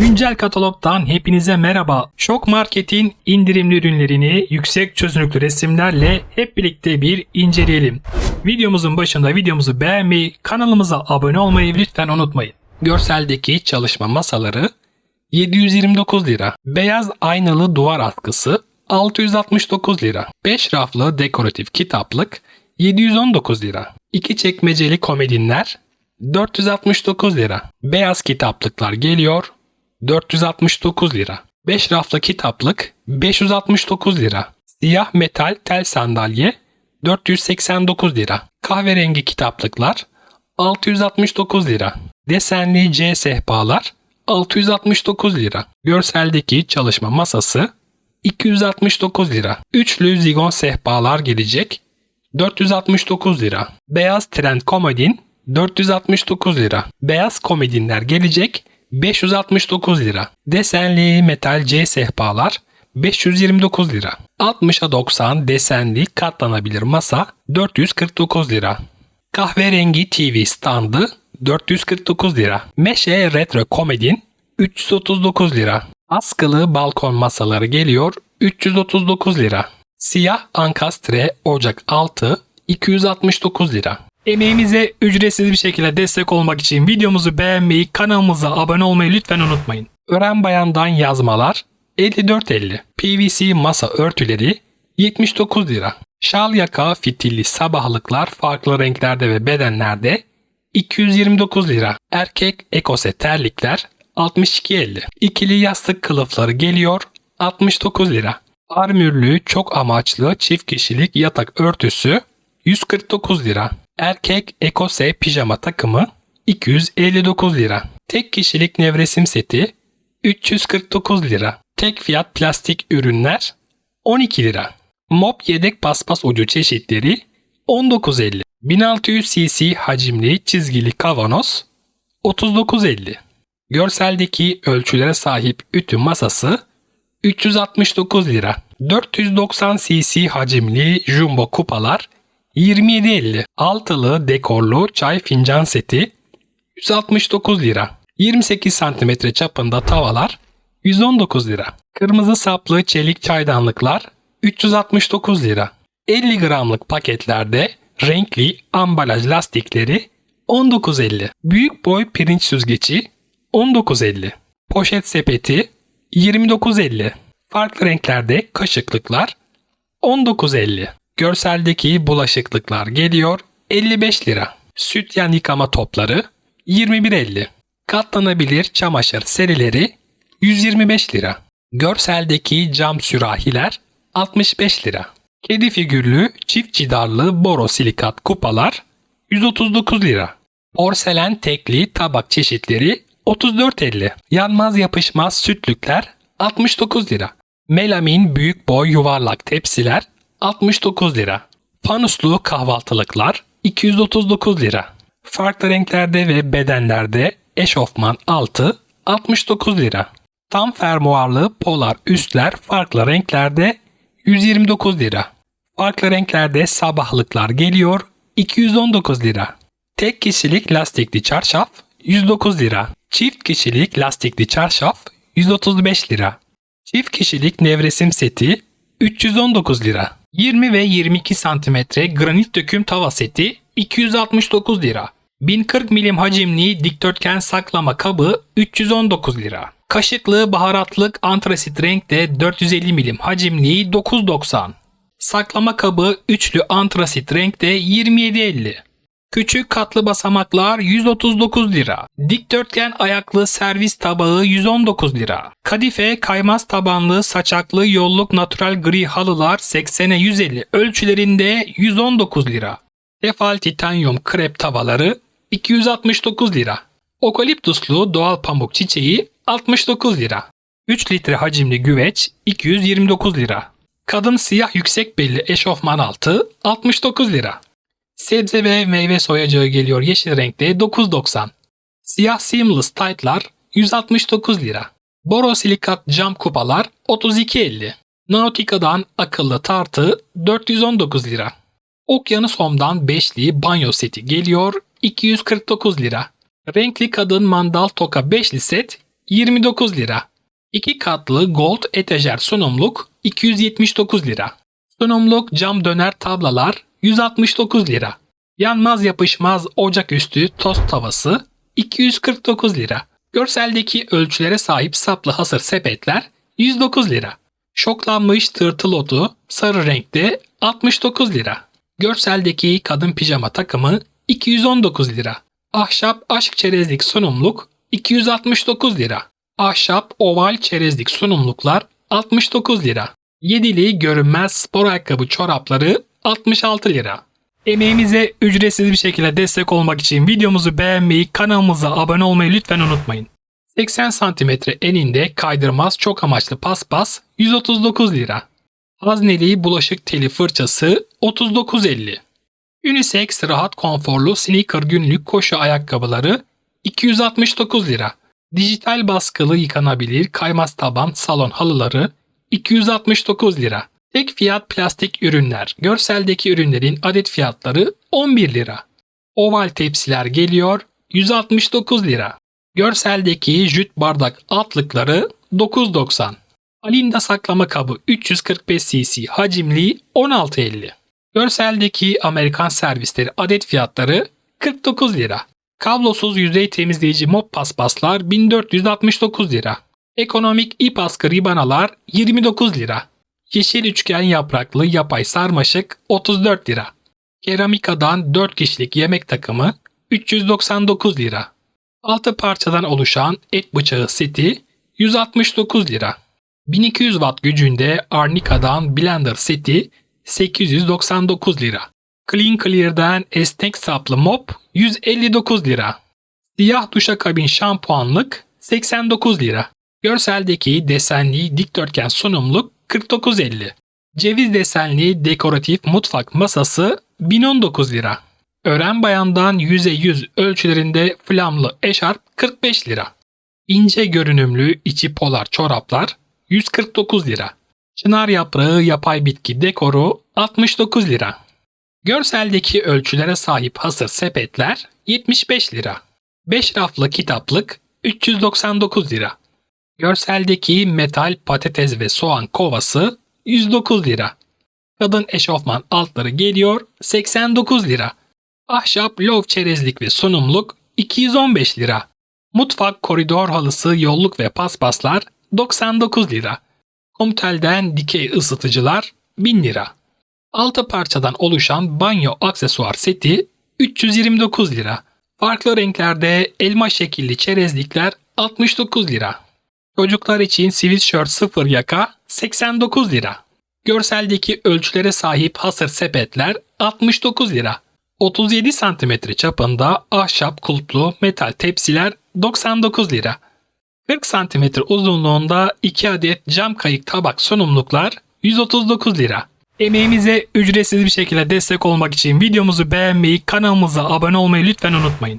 Güncel katalogdan hepinize merhaba. Şok Market'in indirimli ürünlerini yüksek çözünürlüklü resimlerle hep birlikte bir inceleyelim. Videomuzun başında videomuzu beğenmeyi, kanalımıza abone olmayı lütfen unutmayın. Görseldeki çalışma masaları 729 lira. Beyaz aynalı duvar askısı 669 lira. 5 raflı dekoratif kitaplık 719 lira. 2 çekmeceli komodinler 469 lira. Beyaz kitaplıklar geliyor 469 lira. 5 raflı kitaplık 569 lira. Siyah metal tel sandalye 489 lira. Kahverengi kitaplıklar 669 lira. Desenli C sehpalar 669 lira. Görseldeki çalışma masası 269 lira. Üçlü zigon sehpalar gelecek 469 lira. Beyaz trend komodin 469 lira. Beyaz komodinler gelecek 569 lira. Desenli metal C sehpalar 529 lira. 60'a 90 desenli katlanabilir masa 449 lira. Kahverengi TV standı 449 lira. Meşe retro komedin 339 lira. Askılı balkon masaları geliyor 339 lira. Siyah ankastre ocak altı 269 lira. Emeğimize ücretsiz bir şekilde destek olmak için videomuzu beğenmeyi, kanalımıza abone olmayı lütfen unutmayın. Ören Bayan'dan yazmalar 54.50. PVC masa örtüleri 79 lira. Şal yaka fitilli sabahlıklar farklı renklerde ve bedenlerde 229 lira. Erkek ekose terlikler 62.50. İkili yastık kılıfları geliyor 69 lira. Armürlü çok amaçlı çift kişilik yatak örtüsü 149 lira. Erkek ekose pijama takımı 259 lira. Tek kişilik nevresim seti 349 lira. Tek fiyat plastik ürünler 12 lira. Mop yedek paspas ucu çeşitleri 19.50. 1600 cc hacimli çizgili kavanoz 39.50. Görseldeki ölçülere sahip ütü masası 369 lira. 490 cc hacimli jumbo kupalar 27.50. Altılı dekorlu çay fincan seti 169 lira. 28 cm çapında tavalar 119 lira. Kırmızı saplı çelik çaydanlıklar 369 lira. 50 gramlık paketlerde renkli ambalaj lastikleri 19.50. Büyük boy pirinç süzgeci 19.50. Poşet sepeti 29.50. Farklı renklerde kaşıklıklar 19.50. Görseldeki bulaşıklıklar geliyor 55 lira. Sütyen yıkama topları 21.50. Katlanabilir çamaşır serileri 125 lira. Görseldeki cam sürahiler 65 lira. Kedi figürlü çift cidarlı borosilikat kupalar 139 lira. Porselen tekli tabak çeşitleri 34.50. Yanmaz yapışmaz sütlükler 69 lira. Melamin büyük boy yuvarlak tepsiler 69 lira. Fanuslu kahvaltılıklar 239 lira. Farklı renklerde ve bedenlerde eşofman altı 69 lira. Tam fermuarlı polar üstler farklı renklerde 129 lira. Farklı renklerde sabahlıklar geliyor 219 lira. Tek kişilik lastikli çarşaf 109 lira. Çift kişilik lastikli çarşaf 135 lira. Çift kişilik nevresim seti 319 lira. 20 ve 22 cm granit döküm tava seti 269 lira. 1040 milim hacimli dikdörtgen saklama kabı 319 lira. Kaşıklı baharatlık antrasit renkte 450 milim hacimli 9.90. Saklama kabı üçlü antrasit renkte 27.50. Küçük katlı basamaklar 139 lira. Dikdörtgen ayaklı servis tabağı 119 lira. Kadife kaymaz tabanlı saçaklı yolluk natural gri halılar 80'e 150 ölçülerinde 119 lira. Tefal titanyum krep tavaları 269 lira. Okaliptuslu doğal pamuk çiçeği 69 lira. 3 litre hacimli güveç 229 lira. Kadın siyah yüksek belli eşofman altı 69 lira. Sebze ve meyve soyacağı geliyor yeşil renkte 9.90. Siyah seamless tight'lar 169 lira. Borosilikat cam kupalar 32.50. Nautica'dan akıllı tartı 419 lira. Okyanus Home'dan beşli banyo seti geliyor 249 lira. Renkli kadın mandal toka beşli set 29 lira. 2 katlı gold etajer sunumluk 279 lira. Sunumluk cam döner tablalar 169 lira. Yanmaz yapışmaz ocaküstü tost tavası 249 lira. Görseldeki ölçülere sahip saplı hasır sepetler 109 lira. Şoklanmış tırtıl otu sarı renkte 69 lira. Görseldeki kadın pijama takımı 219 lira. Ahşap aşk çerezlik sunumluk 269 lira. Ahşap oval çerezlik sunumluklar 69 lira. Yedili görünmez spor ayakkabı çorapları 66 lira. Emeğimize ücretsiz bir şekilde destek olmak için videomuzu beğenmeyi, kanalımıza abone olmayı lütfen unutmayın. 80 cm eninde kaydırmaz çok amaçlı paspas 139 lira. Hazneli bulaşık teli fırçası 39.50. Unisex rahat konforlu sneaker günlük koşu ayakkabıları 269 lira. Dijital baskılı yıkanabilir kaymaz taban salon halıları 269 lira. Tek fiyat plastik ürünler. Görseldeki ürünlerin adet fiyatları 11 lira. Oval tepsiler geliyor 169 lira. Görseldeki jüt bardak altlıkları 9.90. Alinda saklama kabı 345 cc hacimli 16.50. Görseldeki Amerikan servisleri adet fiyatları 49 lira. Kablosuz yüzey temizleyici mop paspaslar 1469 lira. Ekonomik ip askı ribanalar 29 lira. Yeşil üçgen yapraklı yapay sarmaşık 34 lira. Keramikadan 4 kişilik yemek takımı 399 lira. 6 parçadan oluşan et bıçağı seti 169 lira. 1200 watt gücünde Arnica'dan blender seti 899 lira. Clean Clear'dan esnek saplı mop 159 lira. Siyah duşakabin şampuanlık 89 lira. Görseldeki desenli dikdörtgen sunumluk 49.50. Ceviz desenli dekoratif mutfak masası 1019 lira. Ören bayandan yüze yüz ölçülerinde flamlı eşarp 45 lira. İnce görünümlü içi polar çoraplar 149 lira. Çınar yaprağı yapay bitki dekoru 69 lira. Görseldeki ölçülere sahip hasır sepetler 75 lira. 5 raflı kitaplık 399 lira. Görseldeki metal patates ve soğan kovası 109 lira. Kadın eşofman altları geliyor 89 lira. Ahşap lov çerezlik ve sunumluk 215 lira. Mutfak koridor halısı yolluk ve paspaslar 99 lira. Komtel'den dikey ısıtıcılar 1000 lira. 6 parçadan oluşan banyo aksesuar seti 329 lira. Farklı renklerde elma şekilli çerezlikler 69 lira. Çocuklar için sweatshirt sıfır yaka 89 lira. Görseldeki ölçülere sahip hasır sepetler 69 lira. 37 cm çapında ahşap kulplu metal tepsiler 99 lira. 40 cm uzunluğunda 2 adet cam kayık tabak sunumluklar 139 lira. Emeğimize ücretsiz bir şekilde destek olmak için videomuzu beğenmeyi, kanalımıza abone olmayı lütfen unutmayın.